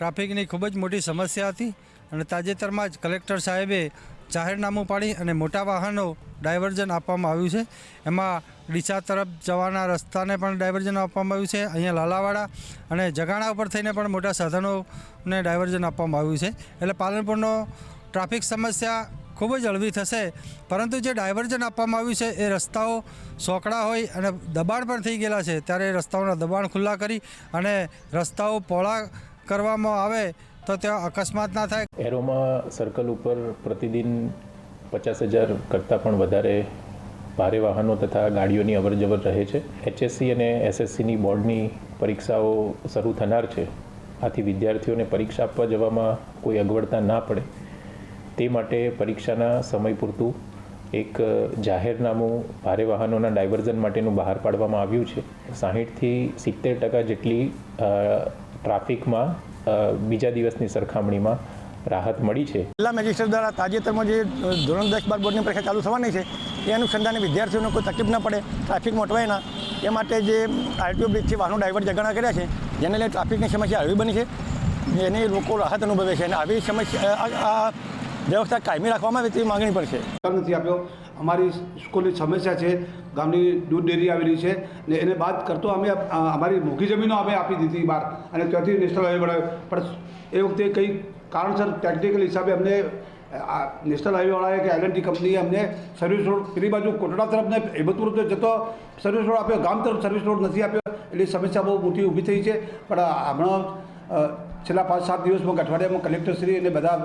ટ્રાફિકની ખૂબ જ મોટી સમસ્યા હતી અને તાજેતરમાં જ કલેક્ટર સાહેબે જાહેરનામું પાડી અને મોટા વાહનો ડાયવર્ઝન આપવામાં આવ્યું છે. એમાં ડીસા તરફ જવાના રસ્તાને પણ ડાયવર્ઝન આપવામાં આવ્યું છે. અહીંયા લાલાવાડા અને જગાણા ઉપર થઈને પણ મોટા સાધનોને ડાયવર્ઝન આપવામાં આવ્યું છે. એટલે પાલનપુરનો ટ્રાફિક સમસ્યા ખૂબ જ હળવી થશે. પરંતુ જે ડાયવર્ઝન આપવામાં આવ્યું છે, એ રસ્તાઓ સોકડા હોય અને દબાણ પણ થઈ ગયેલા છે. ત્યારે રસ્તાઓના દબાણ ખુલ્લા કરી અને રસ્તાઓ પહોળા કરવામાં આવે તો ત્યાં અકસ્માત ના થાય. એરોમાં સર્કલ ઉપર પ્રતિદિન પચાસ હજાર કરતાં પણ વધારે ભારે વાહનો તથા ગાડીઓની અવરજવર રહે છે. એચએસસી અને એસએસસીની બોર્ડની પરીક્ષાઓ શરૂ થનાર છે. આથી વિદ્યાર્થીઓને પરીક્ષા આપવા જવામાં કોઈ અગવડતા ના પડે. તે માટે પરીક્ષાના સમય પૂરતું એક જાહેરનામું ભારે વાહનોના ડાયવર્ઝન માટેનું બહાર પાડવામાં આવ્યું છે. સાહીઠથી સિત્તેર ટકા જેટલી ટ્રાફિકમાં બીજા દિવસની સરખામણીમાં રાહત મળી છે. જિલ્લા મેજિસ્ટ્રેટ દ્વારા તાજેતરમાં જે ધોરણ દસ બાર બોર્ડની પરીક્ષા ચાલુ થવાની છે એ અનુસંધાને વિદ્યાર્થીઓને કોઈ તકલીફ ન પડે ટ્રાફિક મોટવાય ના. એ માટે જે આરટીઓ બ્રિજથી વાહનો ડાયવર્ટ જગાણા કર્યા છે જેને લઈને ટ્રાફિકની સમસ્યા હળવી બની છે એની લોકો રાહત અનુભવે છે અને આવી સમસ્યા આ- આ વ્યવસ્થા કાયમી રાખવામાં આવે તેવી માંગણી પણ છે. નથી આપ્યો. અમારી સ્કૂલની સમસ્યા છે, ગામની દૂધ ડેરી આવેલી છે ને એને બાદ કરતો અમે અમારી મોઘી જમીનો અમે આપી દીધી બહાર અને ત્યાંથી નેશનલ હાઈવે બનાવ્યો પણ એ વખતે કંઈ કારણસર ટેકનિકલ હિસાબે અમને નેશનલ હાઈવેવાળાએ કે એલએનટી કંપનીએ અમને સર્વિસ રોડ પેલી બાજુ કોટડા તરફને હેબતપુર જતો સર્વિસ રોડ આપ્યો, ગામ તરફ સર્વિસ રોડ નથી આપ્યો. એટલે સમસ્યા બહુ મોટી ઊભી થઈ છે. પણ હમણાં છેલ્લા પાંચ, સાત દિવસમાં અઠવાડિયામાં કલેક્ટરશ્રી અને બધા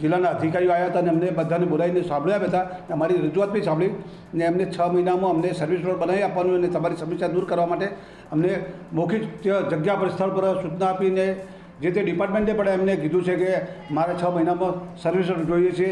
જિલ્લાના અધિકારીઓ આવ્યા હતા અને અમને બધાને બોલાવીને સાંભળ્યા હતા. અમારી રજૂઆત બી સાંભળી. ને અમને છ મહિનામાં અમને સર્વિસ રોડ બનાવી આપવાનું અને તમારી સમસ્યા દૂર કરવા માટે અમને મૌખિક જગ્યા પર સ્થળ પર સૂચના આપીને જે તે ડિપાર્ટમેન્ટે પણ એમને કીધું છે કે મારે છ મહિનામાં સર્વિસ રોડ જોઈએ છે.